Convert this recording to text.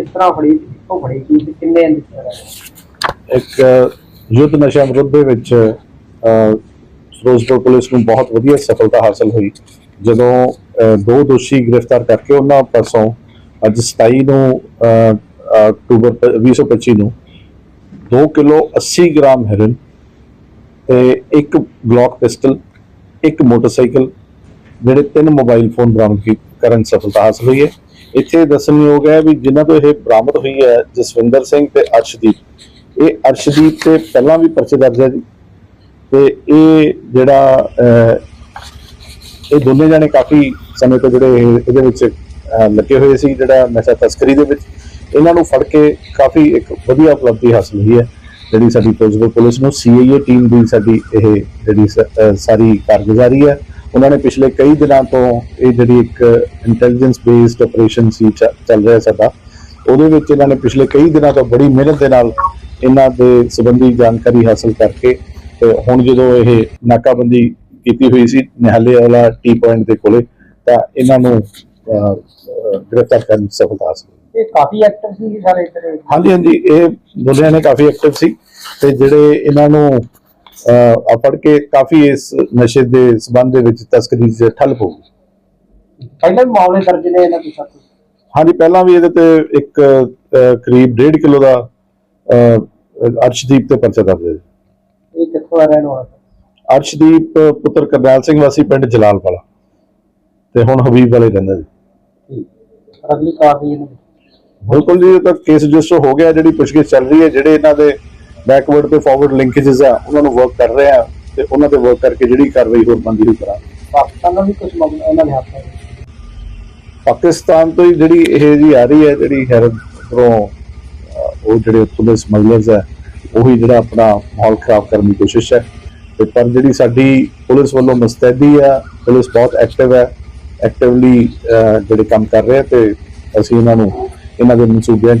ਕਿਸ ਤਰ੍ਹਾਂ ਫੜੀ ਕਿੱਥੋਂ ਫੜੀ ਗਈ ਤੇ ਕਿੰਨੇ ਇੱਕ ਯੁੱਧ ਨਸ਼ਾ ਵਿਰੁੱਧ ਦੇ ਵਿੱਚ ਅ, ਫਿਰੋਜ਼ਪੁਰ ਪੁਲਿਸ ਨੂੰ ਬਹੁਤ ਵਧੀਆ ਸਫਲਤਾ ਹਾਸਲ ਹੋਈ। ਜਦੋਂ ਅ, ਦੋ ਦੋਸ਼ੀ ਗ੍ਰਿਫਤਾਰ ਕਰਕੇ ਉਹਨਾਂ ਪਾਸੋਂ ਅੱਜ 27 ਨੂੰ ਅ, ਅਕਤੂਬਰ ਪ- 2025 ਨੂੰ 2 ਕਿਲੋ 80 ਗ੍ਰਾਮ ਹੈਰਨ ਤੇ ਇੱਕ ਗਲੌਕ ਪਿਸਟਲ ਇੱਕ ਮੋਟਰਸਾਈਕਲ ਜਿਹੜੇ ਤਿੰਨ ਮੋਬਾਈਲ ਫੋਨ ਬਰਾਮਦ ਕੀ- ਕਰਨ 'ਚ ਸਫਲਤਾ ਹਾਸਲ ਹੋਈ ਹੈ। ਇੱਥੇ ਦੱਸਣਯੋਗ ਹੈ ਵੀ ਜਿਨ੍ਹਾਂ ਤੋਂ ਇਹ ਬਰਾਮਦ ਹੋਈ ਹੈ, ਜਸਵਿੰਦਰ ਸਿੰਘ ਤੇ ਅਰਸ਼ਦੀਪ। ਇਹ ਅਰਸ਼ਦੀਪ ਤੇ ਪਹਿਲਾਂ ਵੀ ਪਰਚੇ ਦਰਜ ਹੈ ਜੀ। ਤੇ ਇਹ ਜਿਹੜਾ ਇਹ ਦੋਨੇ ਜਾਣੇ ਕਾਫੀ ਸਮੇਂ ਤੋਂ ਜਿਹੜੇ ਇਹ- ਇਹਦੇ ਵਿੱਚ ਲੱਗੇ ਹੋਏ ਸੀ, ਜਿਹੜਾ ਨਸ਼ਾ ਤਸਕਰੀ ਦੇ ਵਿੱਚ। ਇਹਨਾਂ ਨੂੰ ਫੜ ਕੇ ਕਾਫੀ ਇੱਕ ਵਧੀਆ ਉਪਲਬਧੀ ਹਾਸਲ ਹੋਈ ਹੈ, ਜਿਹੜੀ ਸਾਡੀ ਫਿਰੋਜ਼ਪੁਰ ਪੁਲਿਸ ਨੂੰ ਸੀਆਈਏ ਟੀਮ ਦੀ ਸਾਡੀ ਇਹ ਜਿਹੜੀ ਸ- ਸਾਰੀ ਕਾਰਗੁਜ਼ਾਰੀ ਹੈ। ਉਹਨਾਂ ਨੇ ਪਿਛਲੇ ਕਈ ਦਿਨਾਂ ਤੋਂ ਇਹ ਜਿਹੜੀ ਇੱਕ ਇੰਟੈਲੀਜੈਂਸ ਬੇਸਡ ਆਪਰੇਸ਼ਨ ਸੀ ਚੱਲ ਰਿਹਾ ਸਾਡਾ ਉਹਦੇ ਵਿੱਚ ਇਹਨਾਂ ਨੇ ਪਿਛਲੇ ਕਈ ਦਿਨਾਂ ਤੋਂ ਬੜੀ ਮਿਹਨਤ ਦੇ ਨਾਲ ਇਹਨਾਂ ਦੇ ਸੰਬੰਧੀ ਜਾਣਕਾਰੀ ਹਾਸਲ ਕਰਕੇ ਤੇ ਹੁਣ ਜਦੋਂ ਇਹ ਨਾਕਾਬੰਦੀ ਕੀਤੀ ਹੋਈ ਸੀ ਨਿਹਾਲੇ ਵਾਲਾ ਟੀ ਪੁਆਇੰਟ ਦੇ ਕੋਲੇ ਤਾਂ ਇਹਨਾਂ ਨੂੰ ਗ੍ਰਿਫਤਾਰ ਕਰਨ ਦੀ ਸਫਲਤਾ ਹਾਸਲ ਇਹ ਕਾਫੀ ਐਕਟਰ ਸੀ ਸਾਰੇ ਇੱਧਰ? ਹਾਂਜੀ ਹਾਂਜੀ ਇਹ ਦੋਨਿਆਂ ਨੇ ਕਾਫੀ ਐਕਟਿਵ ਸੀ ਤੇ ਜਿਹੜੇ ਇਹਨਾਂ ਨੂੰ ਫੜ ਕੇ ਕਾਫੀ ਇਸ ਨਸ਼ੇ ਦੇ ਸਬੰਧ ਦੇ ਵਿੱਚ ਤਸਕਰੀ 'ਚ ਠੱਲ ਪਊਗੀ ਪਹਿਲਾਂ ਮਾਮਲੇ ਦਰਜ ਨੇ ਇਹਨਾਂ ਦੇ ਸਾਥ? ਹਾਂਜੀ ਪਹਿਲਾਂ ਵੀ ਇਹਦੇ ਤੇ ਇੱਕ ਕਰੀਬ 1.5 ਕਿਲੋ ਦਾ ਅਰਸ਼ਦੀਪ ਤੇ ਪਰਚਾ ਦਰਜ ਹੈ। ਇਹ ਕਿੱਥੋਂ ਦਾ ਰਹਿਣ ਵਾਲਾ? ਅਰਸ਼ਦੀਪ ਪੁੱਤਰ ਕਰਨੈਲ ਸਿੰਘ ਵਾਸੀ ਪਿੰਡ ਜਲਾਲਵਾਲਾ ਤੇ ਹੁਣ ਹਬੀਬ ਵਾਲੇ ਰਹਿੰਦਾ ਜੀ ਅਗਲੀ ਕਾਰਵਾਈ ਇਹਨਾਂ ਦੀ ਬਿਲਕੁਲ ਜੀ ਇਹ ਤਾਂ ਕੇਸ ਰਜਿਸਟਰ ਹੋ ਗਿਆ ਜਿਹੜੀ ਪੁੱਛਗਿੱਛ ਚੱਲ ਰਹੀ ਹੈ ਜਿਹੜੇ ਇਹਨਾਂ ਦੇ ਬੈਕਵਰਡ ਤੇ ਫਾਰਵਰਡ ਲਿੰਕੇजेस ਆ ਉਹਨਾਂ ਨੂੰ ਵਰਕ ਕਰ ਰਹੇ ਆ ਤੇ ਉਹਨਾਂ ਤੇ ਵਰਕ ਕਰਕੇ ਜਿਹੜੀ ਕਾਰਵਾਈ ਹੋਰ ਬੰਦੀ ਹੋਈ ਕਰਾਂਗੇ। ਪਾਕਿਸਤਾਨ ਨਾਲ ਵੀ ਕੁਝ ਇਹਨਾਂ ਦੇ ਹੱਥ ਪਾਕਿਸਤਾਨ ਤੋਂ ਹੀ ਜਿਹੜੀ ਇਹ ਜੀ ਆ ਰਹੀ ਹੈ ਜਿਹੜੀ ਹੈਰਨ ਤੋਂ ਉਹ ਜਿਹੜੇ ਉੱਥੋਂ ਦੇ ਸਮਗਲਰਸ ਹੈ ਉਹੀ ਜਿਹੜਾ ਆਪਣਾ ਮਾਹੌਲ ਖਰਾਬ ਕਰਨ ਦੀ ਕੋਸ਼ਿਸ਼ ਹੈ। ਤੇ ਪਰ ਜਿਹੜੀ ਸਾਡੀ ਪੁਲਿਸ ਵੱਲੋਂ ਮੁਸਤੈਦੀ ਆ ਪੁਲਿਸ ਬਹੁਤ ਐਕਟਿਵ ਹੈ ਐਕਟਿਵਲੀ ਜਿਹੜੇ ਕੰਮ ਕਰ ਰਹੇ ਆ ਤੇ ਅਸੀਂ ਇਹਨਾਂ ਨੂੰ ਇਹਨਾਂ ਦੇ ਮਨਸੂਬਿਆਂ